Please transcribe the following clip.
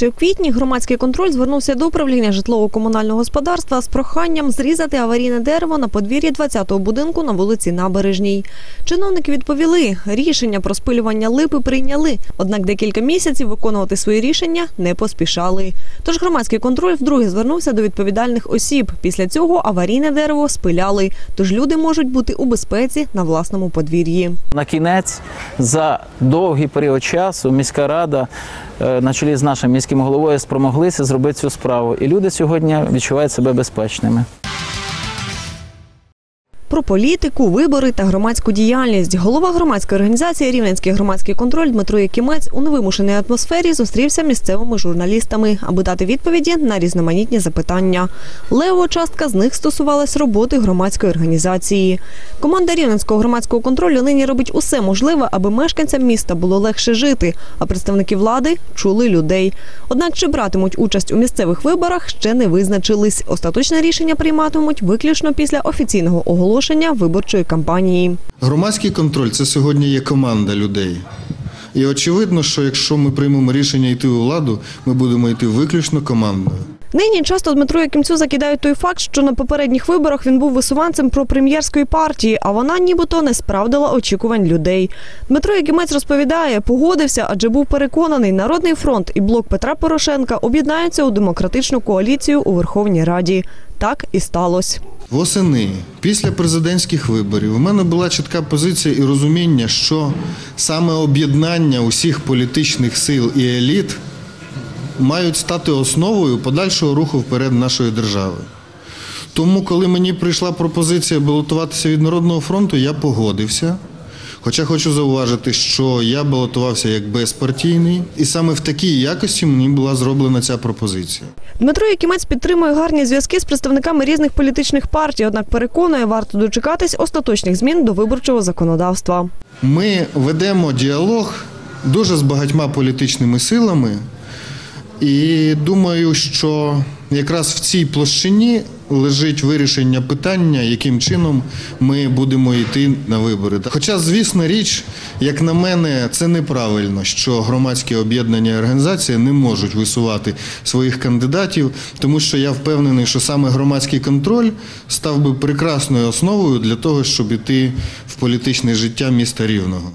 Ще в квітні громадський контроль звернувся до управління житлово-комунального господарства з проханням зрізати аварійне дерево на подвір'ї 20-го будинку на вулиці Набережній. Чиновники відповіли, рішення про спилювання липи прийняли, однак декілька місяців виконувати свої рішення не поспішали. Тож громадський контроль вдруге звернувся до відповідальних осіб. Після цього аварійне дерево спиляли, тож люди можуть бути у безпеці на власному подвір'ї. На кінець за довгий період часу міська рада на чолі з нашим міським головою спромоглися зробити цю справу. І люди сьогодні відчувають себе безпечними. Про політику, вибори та громадську діяльність. Голова громадської організації Рівненський громадський контроль Дмитро Якимець у невимушеній атмосфері зустрівся місцевими журналістами, аби дати відповіді на різноманітні запитання. Левова частка з них стосувалась роботи громадської організації. Команда Рівненського громадського контролю нині робить усе можливе, аби мешканцям міста було легше жити, а представники влади чули людей. Однак чи братимуть участь у місцевих виборах ще не визначились. Остаточне рішення прийматимуть виключно після офіційного оголошення виборчої кампанії. Громадський контроль це сьогодні є команда людей. І очевидно, що якщо ми приймемо рішення йти у владу, ми будемо йти виключно командою. Нині часто Дмитру Якимцю закидають той факт, що на попередніх виборах він був висуванцем пропрем'єрської партії, а вона нібито не справдила очікувань людей. Дмитро Якимець розповідає, погодився, адже був переконаний, Народний фронт і блок Петра Порошенка об'єднаються у демократичну коаліцію у Верховній Раді. Так і сталося. Восени, після президентських виборів, у мене була чітка позиція і розуміння, що саме об'єднання усіх політичних сил і еліт мають стати основою подальшого руху вперед нашої держави. Тому, коли мені прийшла пропозиція балотуватися від Народного фронту, я погодився. Хоча хочу зауважити, що я балотувався як безпартійний, і саме в такій якості мені була зроблена ця пропозиція. Дмитро Якимець підтримує гарні зв'язки з представниками різних політичних партій, однак переконує, варто дочекатись остаточних змін до виборчого законодавства. Ми ведемо діалог дуже з багатьма політичними силами, і думаю, що якраз в цій площині лежить вирішення питання, яким чином ми будемо йти на вибори. Хоча, звісна річ, як на мене, це неправильно, що громадські об'єднання і організації не можуть висувати своїх кандидатів, тому що я впевнений, що саме громадський контроль став би прекрасною основою для того, щоб іти в політичне життя міста Рівного.